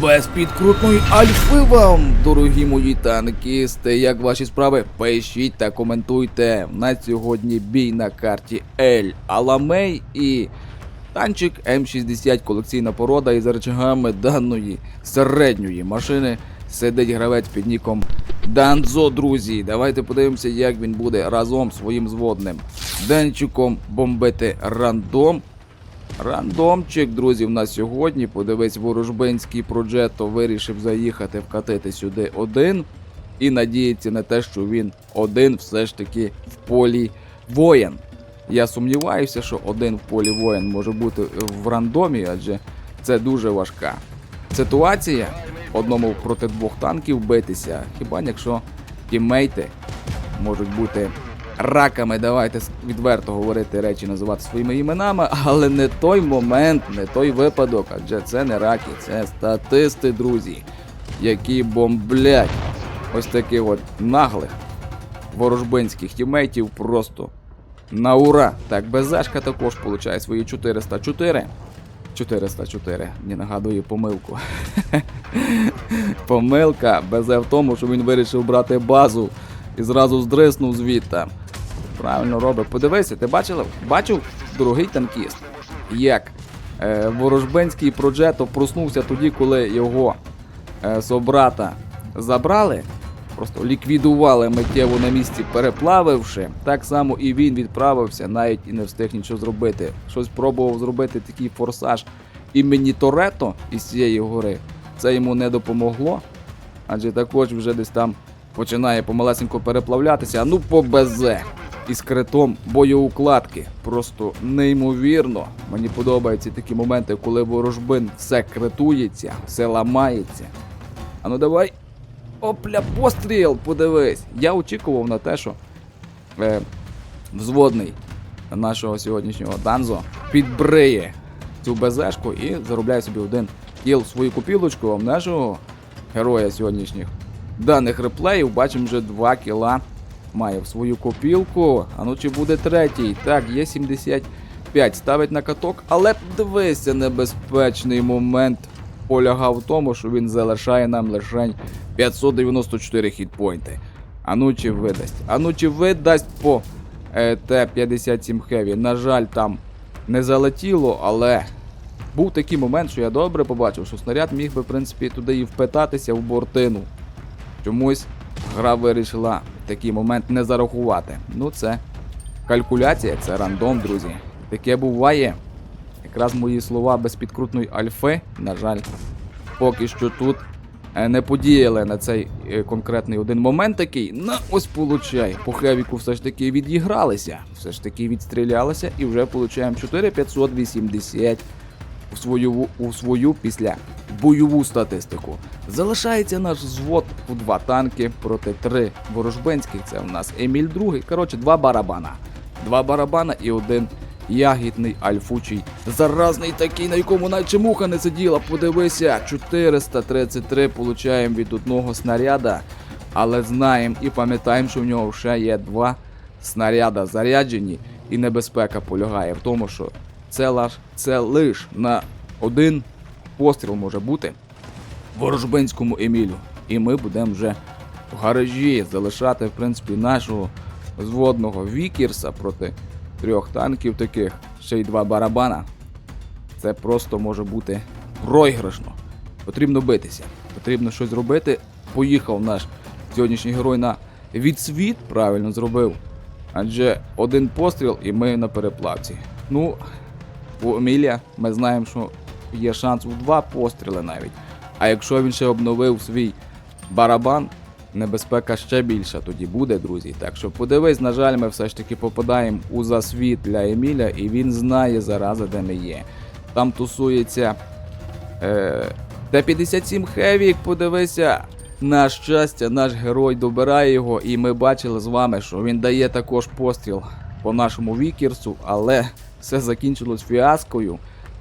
Без підкрутної альфи вам, дорогі мої танкісти. Як ваші справи? Пишіть та коментуйте. У нас сьогодні бій на карті Ель Аламей і танчик М60 колекційна порода із рычагами даної середньої машини. Сидить гравець під ніком Данзо, друзі. Давайте подивимося, як він буде разом своїм зводним денчиком бомбити рандом. Рандомчик, друзі, в нас сьогодні. Подивись, ворожбинський проджето вирішив заїхати вкатити сюди один. І надіється на те, що він один все ж таки в полі воєн. Я сумніваюся, що один в полі воєн може бути в рандомі, адже це дуже важка ситуація. Одному проти двох танків битися. Хіба якщо тіммейти можуть бути раками, давайте відверто говорити речі, називати своїми іменами, але не той момент, не той випадок, адже це не раки, це статисти, друзі, які бомблять ось таких от наглих ворожбинських тімейтів просто на ура. Так, Безешка також получає свої 404. 404, не нагадую помилку. Помилка Безе в тому, що він вирішив брати базу і зразу здриснув звідти. Правильно робить. Подивися, ти бачив, бачив, дорогий танкіст, як е, ворожбинський проджето проснувся тоді, коли його е, собрата забрали, просто ліквідували миттєво на місці, переплавивши. Так само і він відправився, навіть і не встиг нічого зробити. Щось пробував зробити такий форсаж імені Торетто із цієї гори. Це йому не допомогло, адже також вже десь там починає помалесенько переплавлятися. А ну по БЗ із критом боєукладки. Просто неймовірно. Мені подобаються такі моменти, коли ворожбин все критується, все ламається. А ну давай. Опля, постріл! Подивись. Я очікував на те, що е, взводний нашого сьогоднішнього Данзо підбриє цю безешку і заробляє собі один кіл свою купілочку, а нашого героя сьогоднішніх даних реплеїв бачимо вже 2 кіла має в свою копілку. А ну чи буде третій? Так, є 75. Ставить на каток, але дивися, небезпечний момент полягав в тому, що він залишає нам лише 594 хітпойнти. А ну чи видасть? А ну чи видасть по е, Т-57 Heavy? На жаль, там не залетіло, але був такий момент, що я добре побачив, що снаряд міг би, в принципі, туди і впитатися в бортину. Чомусь гра вирішила такий момент не зарахувати. Ну, це калькуляція, це рандом, друзі. Таке буває. Якраз мої слова без підкрутної альфи, на жаль, поки що тут е, не подіяли на цей е, конкретний один момент такий. На ось получай. По хевіку все ж таки відігралися, все ж таки відстрілялися і вже получаємо 4580 у свою, у свою після бойову статистику. Залишається наш звод у два танки проти три ворожбинських. Це у нас Еміль другий. Коротше, два барабана. Два барабана і один ягідний альфучий. Заразний такий, на якому наче муха не сиділа. Подивися, 433 получаємо від одного снаряда. Але знаємо і пам'ятаємо, що в нього ще є два снаряда заряджені, і небезпека полягає в тому, що це лиш, це лиш на один постріл може бути ворожбинському Емілю. І ми будемо вже в гаражі залишати, в принципі, нашого зводного Вікірса проти трьох танків таких, ще й два барабана. Це просто може бути проіграшно. Потрібно битися, потрібно щось робити. Поїхав наш сьогоднішній герой на відсвіт, правильно зробив. Адже один постріл і ми на переплавці. Ну, у Емілія ми знаємо, що є шанс у два постріли навіть. А якщо він ще обновив свій барабан, небезпека ще більша тоді буде, друзі. Так що подивись, на жаль, ми все ж таки попадаємо у засвіт для Еміля, і він знає зараза, де ми є. Там тусується е, Т-57 Хевік, подивися. На щастя, наш герой добирає його, і ми бачили з вами, що він дає також постріл по нашому Вікерсу, але все закінчилось фіаскою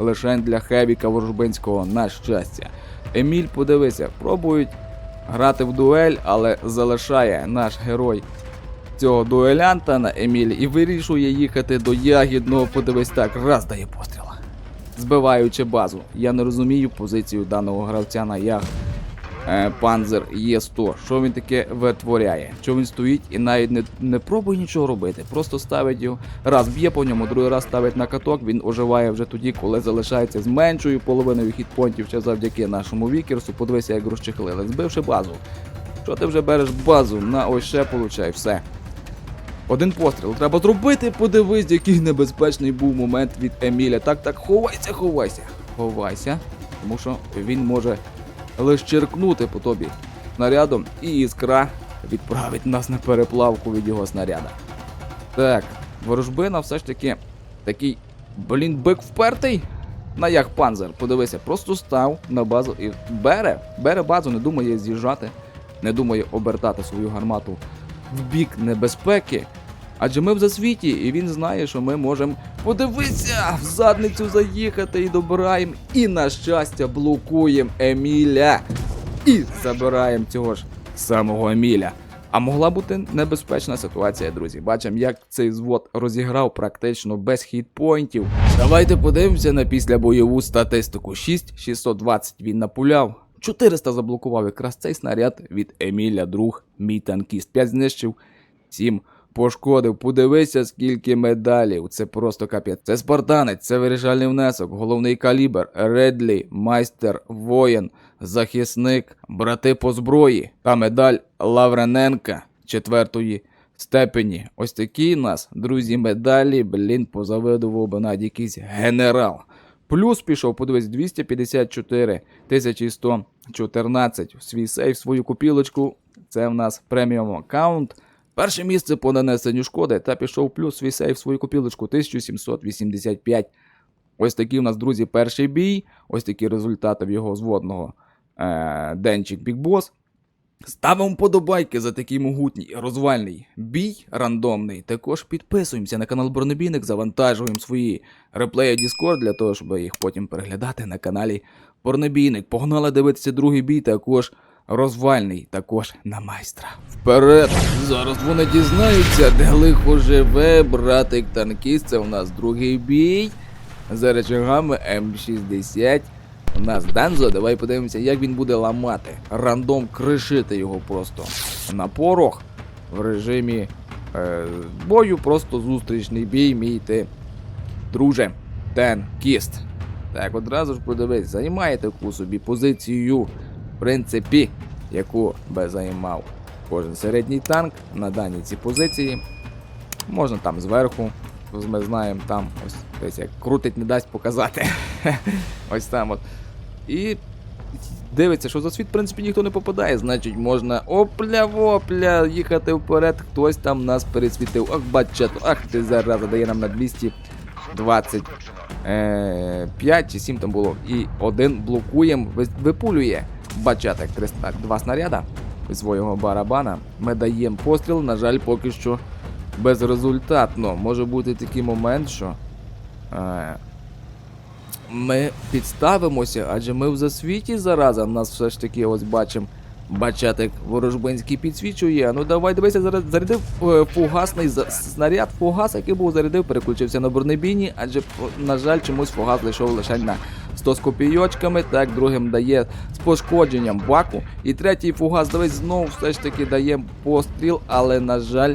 лише для Хевіка Ворожбинського, на щастя. Еміль, подивися, пробують грати в дуель, але залишає наш герой цього дуелянта на Емілі і вирішує їхати до ягідного. Подивись так, раз дає постріл. збиваючи базу. Я не розумію позицію даного гравця на ях. Е, Панзер Є100. Що він таке витворяє? Що він стоїть і навіть не, не пробує нічого робити. Просто ставить його. Раз б'є по ньому, другий раз ставить на каток. Він оживає вже тоді, коли залишається з меншою половиною хітпонтів, ще завдяки нашому вікерсу. Подивися, як розчехлили, збивши базу. Що ти вже береш базу? На ось ще получай, все. Один постріл треба зробити. Подивись, який небезпечний був момент від Еміля. Так, так, ховайся, ховайся. Ховайся. Тому що він може лише черкнути по тобі снарядом, і іскра відправить нас на переплавку від його снаряда. Так, ворожбина все ж таки такий, блін, бик впертий. На як панзер, подивися, просто став на базу і бере, бере базу, не думає з'їжджати, не думає обертати свою гармату в бік небезпеки. Адже ми в засвіті, і він знає, що ми можемо подивитися, в задницю заїхати і добираємо. І на щастя блокуємо Еміля. І забираємо цього ж самого Еміля. А могла бути небезпечна ситуація, друзі. Бачимо, як цей звод розіграв практично без хітпойнтів. Давайте подивимося на післябойову статистику. 6 620 він напуляв. 400 заблокував якраз цей снаряд від Еміля, друг, мій танкіст. 5 знищив, 7 пошкодив. Подивися, скільки медалів. Це просто капець. Це спартанець, це вирішальний внесок, головний калібр, Редлі, майстер, воїн, захисник, брати по зброї та медаль Лаврененка четвертої степені. Ось такі нас, друзі, медалі, блін, позавидував би навіть якийсь генерал. Плюс пішов, подивись, 254 114 в свій сейф, свою купілочку. Це в нас преміум аккаунт. Перше місце по нанесенню шкоди та пішов плюс свій сейф, свою купілочку 1785. Ось такий у нас, друзі, перший бій. Ось такі результати в його зводного е- денчик Boss. Ставимо подобайки за такий могутній розвальний бій рандомний. Також підписуємося на канал Бронебійник, завантажуємо свої реплеї Discord для того, щоб їх потім переглядати на каналі Бронебійник. Погнали дивитися другий бій, також розвальний, також на майстра. Вперед! Зараз вони дізнаються, де лихо живе братик танкіст. Це у нас другий бій. За речагами М60. У нас Дензо, давай подивимося, як він буде ламати. Рандом кришити його просто на порох в режимі е, бою, просто зустрічний бій, мій ти. Друже, танкіст. Так, одразу ж подивись, займає таку собі позицію, принципі, яку би займав кожен середній танк на даній цій позиції. Можна там зверху, ми знаємо, там ось ось як крутить, не дасть показати. ось там от. І дивиться, що за світ, в принципі, ніхто не попадає, значить можна опля-вопля їхати вперед, хтось там нас пересвітив. Ах, бачать, ах ти зараза, дає нам на 220. Е, 5 чи 7 там було. І один блокуємо, ви- бачатик 302 снаряда свого барабана. Ми даємо постріл, на жаль, поки що безрезультатно. Може бути такий момент, що е, ми підставимося, адже ми в засвіті зараза. Нас все ж таки ось бачимо. Бачатик ворожбинський підсвічує. Ну давай дивися, зарядив е, фугасний снаряд. Фугас, який був зарядив, переключився на бронебійні, адже, на жаль, чомусь фугас лишив лише на 100 з копійочками. Так, другим дає з пошкодженням баку. І третій фугас, дивись, знову все ж таки дає постріл, але на жаль.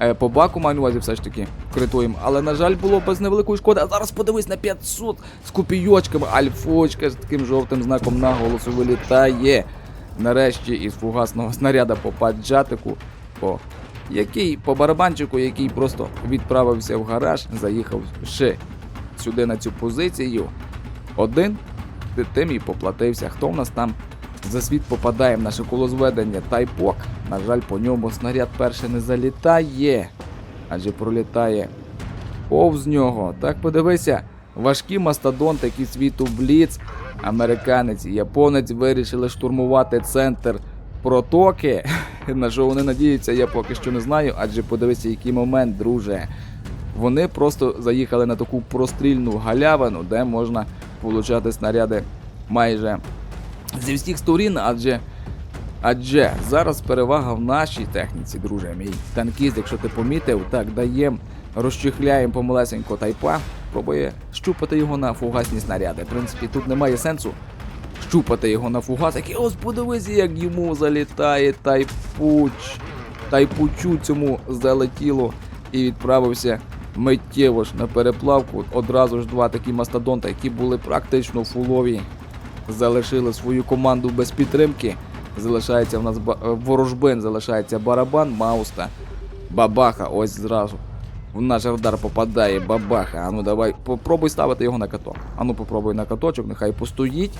Е, по баку маю на увазі все ж таки критуємо. Але, на жаль, було без невеликої шкоди. А зараз подивись на 500 з копійочками. Альфочка з таким жовтим знаком наголосу вилітає. Нарешті із фугасного снаряда по паджатику, по який по барабанчику, який просто відправився в гараж, заїхав ще сюди на цю позицію. Один тим і поплатився. Хто в нас там за світ попадає в наше колозведення Тайпок? На жаль, по ньому снаряд перший не залітає, адже пролітає повз нього. Так подивися, важкі мастодонти, які світу Бліц, американець і японець вирішили штурмувати центр протоки. На що вони надіються, я поки що не знаю, адже подивися, який момент, друже. Вони просто заїхали на таку прострільну галявину, де можна получати снаряди майже зі всіх сторін, адже. Адже зараз перевага в нашій техніці, друже мій. Танкіст, якщо ти помітив, так даємо, розчехляємо помалесенько тайпа. спробує щупати його на фугасні снаряди. В принципі, тут немає сенсу щупати його на фугасик. І ось подивися, як йому залітає тайпуч. Тайпучу цьому залетіло і відправився миттєво ж на переплавку. Одразу ж два такі мастодонта, які були практично фулові, залишили свою команду без підтримки. Залишається в нас е, ворожбин, залишається барабан, Мауста, бабаха, ось зразу. В наш радар попадає бабаха. Ану давай, попробуй ставити його на каток. Ану попробуй на каточок, нехай постоїть.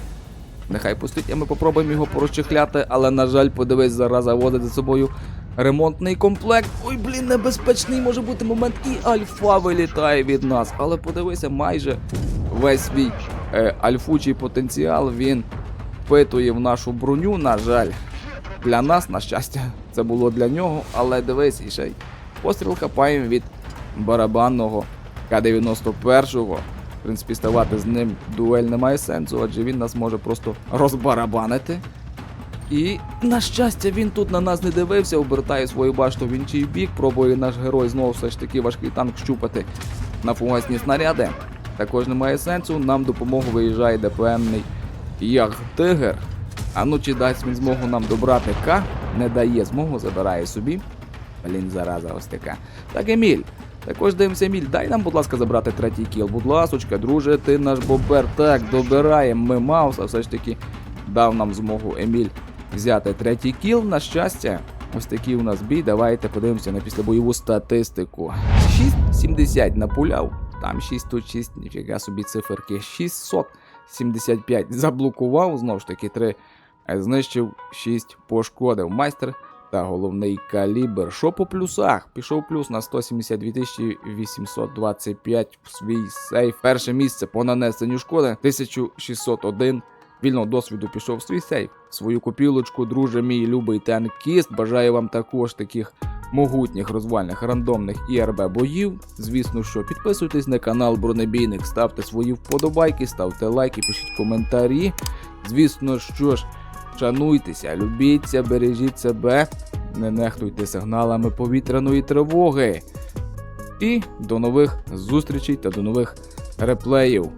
Нехай пустить, а ми попробуємо його порозчехляти, але, на жаль, подивись, зараз заводить за собою ремонтний комплект. Ой, блін, небезпечний може бути момент, і альфа вилітає від нас. Але подивися, майже весь свій е, альфучий потенціал він впитує в нашу броню, на жаль. Для нас, на щастя, це було для нього, але дивись, і ще й постріл хапаємо від барабанного К-91. В принципі, ставати з ним дуель немає сенсу, адже він нас може просто розбарабанити. І, на щастя, він тут на нас не дивився, обертає свою башту в інший бік, пробує наш герой знову все ж таки важкий танк щупати на фугасні снаряди. Також немає сенсу, нам допомогу виїжджає ДПМний Ягтигер. А ну чи дасть він змогу нам добрати К? Не дає змогу, забирає собі. Блін, зараза, ось така. Так, Еміль. Також дивимося, Еміль, дай нам, будь ласка, забрати третій кіл. Будь ласочка, друже, ти наш бобер. Так, добираємо ми Мауса, все ж таки дав нам змогу Еміль взяти третій кіл. На щастя, ось такий у нас бій. Давайте подивимося на післябойову статистику. 6,70 напуляв. Там 6 тут 6, ніфіга собі циферки. 675 заблокував, знову ж таки 3 знищив, 6 пошкодив. Майстер та головний калібр. Що по плюсах? Пішов плюс на 172 825 в свій сейф. Перше місце по нанесенню шкоди 1601. Вільного досвіду пішов свій сейф. Свою копілочку, друже мій любий танкіст. Бажаю вам також таких могутніх розвальних рандомних ІРБ боїв. Звісно, що підписуйтесь на канал Бронебійник, ставте свої вподобайки, ставте лайки, пишіть коментарі. Звісно, що ж, шануйтеся, любіться, бережіть себе, не нехтуйте сигналами повітряної тривоги. І до нових зустрічей та до нових реплеїв.